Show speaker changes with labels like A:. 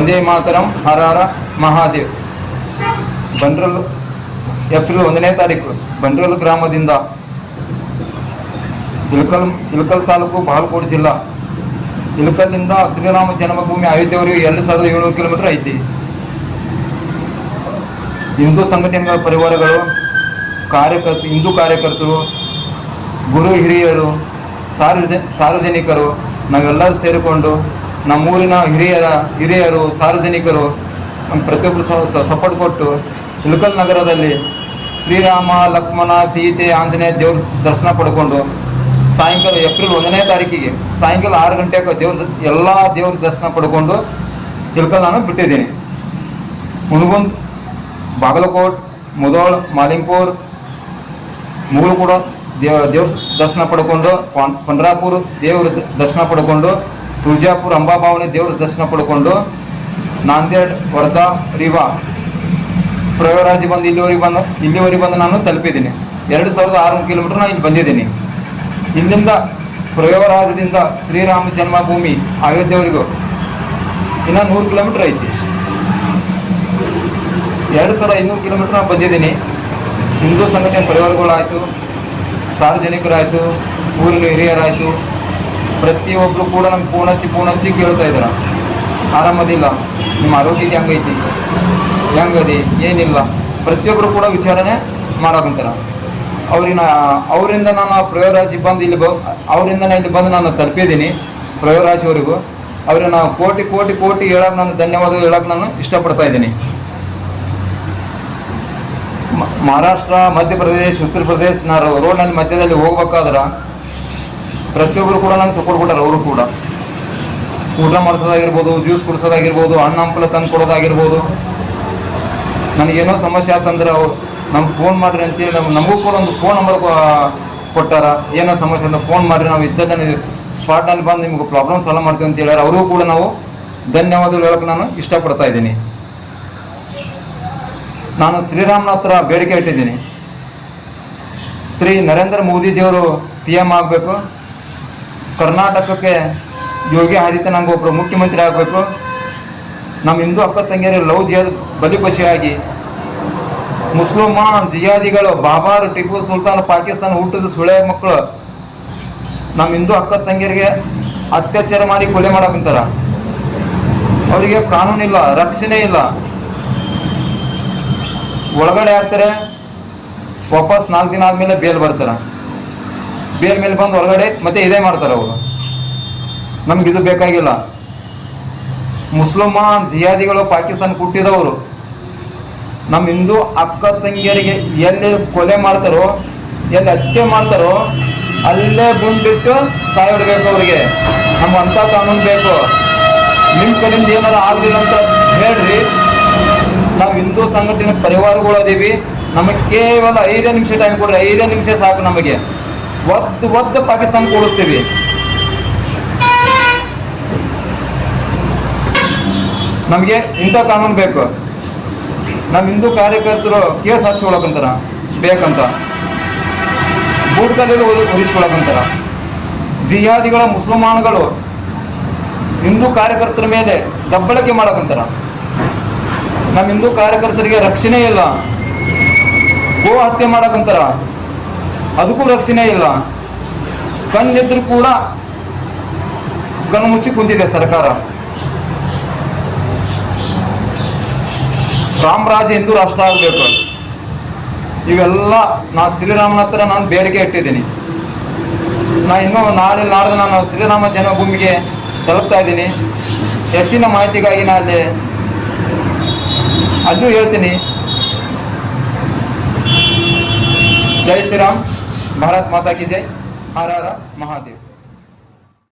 A: ವಂದೇ ಮಾತರಂ ಹರಾರ ಹರ Mahadev ಬಂಡ್ರಲ್ಲು April ಒಂದನೇ ತಾರೀಕು ಬಂಡ್ರಲ್ಲು ಗ್ರಾಮದಿಂದ ಇಳಕಲ್ ಇಳಕಲ್ ತಾಲೂಕು ಬಾಗಲಕೋಟೆ ಜಿಲ್ಲಾ. ಇಳಕಲ್ನಿಂದ ಶ್ರೀರಾಮ ಜನ್ಮಭೂಮಿ ಅಯೋಧ್ಯೆವರೆಗೆ ಎರಡು ಸಾವಿರದ ಏಳ್ನೂರು ಕಿಲೋಮೀಟರ್ ಐತಿ. ಹಿಂದೂ ಸಂಘಟನೆಗಳ ಪರಿವಾರಗಳು, ಕಾರ್ಯಕರ್ತ, ಹಿಂದೂ ಕಾರ್ಯಕರ್ತರು, ಗುರು ಹಿರಿಯರು, ಸಾರ್ವಜ, ಸಾರ್ವಜನಿಕರು, ನಾವೆಲ್ಲರೂ ಸೇರಿಕೊಂಡು ನಮ್ಮೂರಿನ ಹಿರಿಯರ, ಹಿರಿಯರು, ಸಾರ್ವಜನಿಕರು ಪ್ರತಿಯೊಬ್ಬರು ಸಪೋರ್ಟ್ ಕೊಟ್ಟು ಇಳಕಲ್ ನಗರದಲ್ಲಿ ಶ್ರೀರಾಮ, ಲಕ್ಷ್ಮಣ, ಸೀತೆ, ಆಂಜನೇಯ ದೇವ್ರ ದರ್ಶನ ಪಡ್ಕೊಂಡು ಸಾಯಂಕಾಲ ಏಪ್ರಿಲ್ ಒಂದನೇ ತಾರೀಕಿಗೆ ಸಾಯಂಕಾಲ ಆರು ಗಂಟೆಗೆ ದೇವ್ರ ಎಲ್ಲ ದೇವ್ರ ದರ್ಶನ ಪಡ್ಕೊಂಡು ಇಳಕಲ್ ನಾನು ಬಿಟ್ಟಿದ್ದೀನಿ. ಮುನಗುಂದ್ ಬಾಗಲಕೋಟ್, ಮುದೋಳ್, ಮಾಲಿಂಗ್ಪುರ್ ಮೂರು ಕೂಡ ದೇವ ದೇವ್ರ ದರ್ಶನ ಪಡ್ಕೊಂಡು ಪಂಡ್ರಾಪುರ್ ದೇವ್ರ ದರ್ಶನ ಪಡ್ಕೊಂಡು ತುಳಜಾಪುರ ಅಂಬಾಭಾವನೆ ದೇವ್ರ ದರ್ಶನ ಪಡ್ಕೊಂಡು ನಾಂದೇಡ್ ವರ್ಧಾ ರಿವಾ ಪ್ರಯೋಗರಾಜಿ ಬಂದು ಇಲ್ಲಿವರೆಗೆ ಬಂದು ಇಲ್ಲಿವರೆಗೆ ಬಂದು ನಾನು ತಲುಪಿದ್ದೀನಿ. ಎರಡು ಸಾವಿರದ ಆರುನೂರು ಕಿಲೋಮೀಟರ್ ನಾನು ಇಲ್ಲಿ ಬಂದಿದ್ದೀನಿ. ಇಲ್ಲಿಂದ ಪ್ರಯೋಗರಾಜದಿಂದ ಶ್ರೀರಾಮ ಜನ್ಮಭೂಮಿ ಅಯೋಧ್ಯೆವರೆಗೂ ಇನ್ನೂ ನೂರು ಕಿಲೋಮೀಟರ್ ಐತಿ. ಎರಡು ಸಾವಿರ ಐನೂರು ಕಿಲೋಮೀಟರ್ ನಾನು ಬಂದಿದ್ದೀನಿ. ಹಿಂದೂ ಸಂಘಟನೆ ಪರಿವಾರಗಳಾಯಿತು, ಸಾರ್ವಜನಿಕರಾಯಿತು, ಊರಿನ ಹಿರಿಯರಾಯಿತು ಪ್ರತಿಯೊಬ್ಬರು ಕೂಡ ನಮ್ಗೆ ಫೋನ್ ಹಚ್ಚಿ ಫೋನ್ ಹಚ್ಚಿ ಕೇಳ್ತಾ ಇದ್ದಾರೆ. ಆರಾಮದಿಲ್ಲ. ನಿಮ್ಮ ಆರೋಗ್ಯಕ್ಕೆ ಹೆಂಗೈತಿ ಹೆಂಗದಿ? ಏನಿಲ್ಲ. ಪ್ರತಿಯೊಬ್ಬರು ಕೂಡ ವಿಚಾರಣೆ ಮಾಡಕಂತಾರ. ಅವ್ರಿನ, ಅವರಿಂದ ನಾನು ಪ್ರಯೋಗರಾಜ್ ಬಂದು ಇಲ್ಲಿ ಬ, ಅವರಿಂದ ನಾನು ಇಲ್ಲಿ ಬಂದು ನಾನು ತಲುಪಿದ್ದೀನಿ ಪ್ರಯೋಗರಾಜ್ವರೆಗೂ ಅವ್ರಿಗೆ. ಅವ್ರನ್ನ ಕೋಟಿ ಕೋಟಿ ಕೋಟಿ ಹೇಳಕ್ಕೆ ನಾನು ಧನ್ಯವಾದ ಹೇಳಕ್ಕೆ ನಾನು ಇಷ್ಟಪಡ್ತಾ ಇದ್ದೀನಿ. ಮಹಾರಾಷ್ಟ್ರ, ಮಧ್ಯಪ್ರದೇಶ, ಉತ್ತರ ಪ್ರದೇಶ ನಾನು ರೋಡ್ನಲ್ಲಿ ಮಧ್ಯದಲ್ಲಿ ಹೋಗ್ಬೇಕಾದ್ರೆ ಪ್ರತಿಯೊಬ್ಬರು ಕೂಡ ನಂಗೆ ಸಪೋರ್ಟ್ ಕೊಟ್ಟಾರೆ, ಅವರು ಕೂಡ. ಊಟ ಮಾಡಿಸೋದಾಗಿರ್ಬೋದು ಜ್ಯೂಸ್ ಕುಡಿಸೋದಾಗಿರ್ಬೋದು ಹಣ್ಣು ಹಂಪಲ ತಂದು ಕೊಡೋದಾಗಿರ್ಬೋದು. ನನಗೇನೋ ಸಮಸ್ಯೆ ಆತಂದ್ರೆ ಅವ್ರು ನಮ್ಗೆ ಫೋನ್ ಮಾಡಿರಿ ಅಂತೇಳಿ ನಮ್ಮ ನಮಗೂ ಕೂಡ ಒಂದು ಫೋನ್ ನಂಬರ್ ಕೊಟ್ಟಾರ. ಏನೋ ಸಮಸ್ಯೆ ಅಂತ ಫೋನ್ ಮಾಡಿರಿ, ನಾವು ಇದ್ದದನ್ನ ಸ್ಪಾಟಲ್ಲಿ ಬಂದು ನಿಮ್ಗೆ ಪ್ರಾಬ್ಲಮ್ ಸಾಲ್ವ್ ಮಾಡ್ತೀವಿ ಅಂತ ಹೇಳ್ಯಾರ. ಅವರಿಗೂ ಕೂಡ ನಾವು ಧನ್ಯವಾದಗಳು ಹೇಳಕ್ಕೆ ನಾನು ಇಷ್ಟಪಡ್ತಾ ಇದ್ದೀನಿ. ನಾನು ಶ್ರೀರಾಮನ ಹತ್ರ ಬೇಡಿಕೆ ಇಟ್ಟಿದ್ದೀನಿ. ಶ್ರೀ ನರೇಂದ್ರ ಮೋದಿಜಿಯವರು ಪಿ ಎಂ ಆಗಬೇಕು. ಕರ್ನಾಟಕಕ್ಕೆ ಯೋಗಿ ಆದಿತ್ಯನಾಥ್ ಒಬ್ಬರು ಮುಖ್ಯಮಂತ್ರಿ ಆಗಬೇಕು. ನಮ್ಮ ಹಿಂದೂ ಅಕ್ಕ ತಂಗಿಯರು ಲವ್ ಜಿಹಾದ್ ಬಲಿಪಶಿಯಾಗಿ ಮುಸ್ಲಿಮಾನ್ ಜಿಯಾದಿಗಳು ಬಾಬಾರ್ ಟಿಪ್ಪು ಸುಲ್ತಾನ್ ಪಾಕಿಸ್ತಾನ ಹುಟ್ಟಿದ ಸುಳೆ ಮಕ್ಕಳು ನಮ್ಮ ಹಿಂದೂ ಅಕ್ಕ ತಂಗಿಯರಿಗೆ ಅತ್ಯಾಚಾರ ಮಾಡಿ ಕೊಲೆ ಮಾಡಕ್ಕಂತಾರ ಅವರಿಗೆ ಕಾನೂನಿಲ್ಲ ರಕ್ಷಣೆ ಇಲ್ಲ. ಒಳಗಡೆ ಆಗ್ತಾರೆ, ವಾಪಸ್ ನಾಲ್ಕು ದಿನ ಆದಮೇಲೆ ಬೇಲ್ ಬರ್ತಾರೆ. ಬೇಲ್ ಮೇಲೆ ಬಂದು ಒಳಗಡೆ ಮತ್ತೆ ಇದೇ ಮಾಡ್ತಾರೆ ಅವರು. ನಮ್ಗೆ ಇದು ಬೇಕಾಗಿಲ್ಲ. ಮುಸ್ಲಿಮಾನ್ ಜಿಯಾದಿಗಳು ಪಾಕಿಸ್ತಾನ ಹುಟ್ಟಿದವರು. ನಮ್ಮ ಹಿಂದೂ ಅಕ್ಕ ತಂಗಿಯರಿಗೆ ಎಲ್ಲಿ ಕೊಲೆ ಮಾಡ್ತಾರೋ, ಎಲ್ಲಿ ಹತ್ಯೆ ಮಾಡ್ತಾರೋ, ಅಲ್ಲೇ ಗುಂಡಿಟ್ಟು ಸಾಯಿಡ್ಬೇಕು ಅವ್ರಿಗೆ. ನಮ್ಗೆ ಅಂಥ ಕಾನೂನು ಬೇಕು. ನಿಮ್ಮ ಕಡೆಯಿಂದ ಏನಾರು ಆಗಲಿಲ್ಲ ಅಂತ ಹೇಳ್ರಿ. ನಾವು ಹಿಂದೂ ಸಂಘಟನೆ ಪರಿವಾರಗಳು ಅದೀವಿ. ನಮಗೆ ಕೇವಲ ಐದೇ ನಿಮಿಷ ಟೈಮ್ ಕೊಡ್ರಿ. ಐದೇ ನಿಮಿಷ ಸಾಕು ನಮಗೆ. ಒದ್ದು ಒದ್ದು ಪಾಕಿಸ್ತಾನ ಕೂಡಿಸ್ತೀವಿ ನಮಗೆ ಇಂಥ ಕಾನೂನು ಬೇಕು. ನಮ್ಮ ಹಿಂದೂ ಕಾರ್ಯಕರ್ತರು ಕೇಸ್ ಹಾಕ್ಸ್ಕೊಳಕಂತಾರ ಬೇಕಂತ. ಬೂಟ್ ಕಲ್ಲಲ್ಲಿ ಉರಿಸ್ಕೊಳಕಂತಾರ ಜಿಹಾದಿಗಳ ಮುಸಲ್ಮಾನ್ಗಳು ಹಿಂದೂ ಕಾರ್ಯಕರ್ತರ ಮೇಲೆ ದಬ್ಬಳಕೆ ಮಾಡಕಂತಾರ ನಮ್ಮ ಹಿಂದೂ ಕಾರ್ಯಕರ್ತರಿಗೆ ರಕ್ಷಣೆ ಇಲ್ಲ. ಗೋ ಹತ್ಯೆ ಮಾಡಕಂತಾರ ಅದಕ್ಕೂ ರಕ್ಷಣೆ ಇಲ್ಲ. ಕಣ್ಣಿದ್ರು ಕೂಡ ಕಣ್ಣು ಮುಚ್ಚಿ ಕುಂತಿದೆ ಸರ್ಕಾರ. ರಾಮರಾಜ ಹಿಂದೂ ರಾಷ್ಟ್ರ ಆಗಬೇಕು. ಇವೆಲ್ಲ ನಾ ಶ್ರೀರಾಮನ ಹತ್ರ ನಾನು ಬೇಡಿಕೆ ಇಟ್ಟಿದ್ದೀನಿ. ನಾ ಇನ್ನೂ ನಾಳೆ ನಾಡ್ದು ನಾನು ಶ್ರೀರಾಮ ಜನ್ಮಭೂಮಿಗೆ ತಲುಪ್ತಾ ಇದ್ದೀನಿ. ಹೆಚ್ಚಿನ ಮಾಹಿತಿಗಾಗಿ ನಾನು ಅಲ್ಲಿ ಅಲ್ಲೂ ಹೇಳ್ತೀನಿ. ಜೈ ಶ್ರೀರಾಮ್. भारत माता की जय। हर हर महादेव।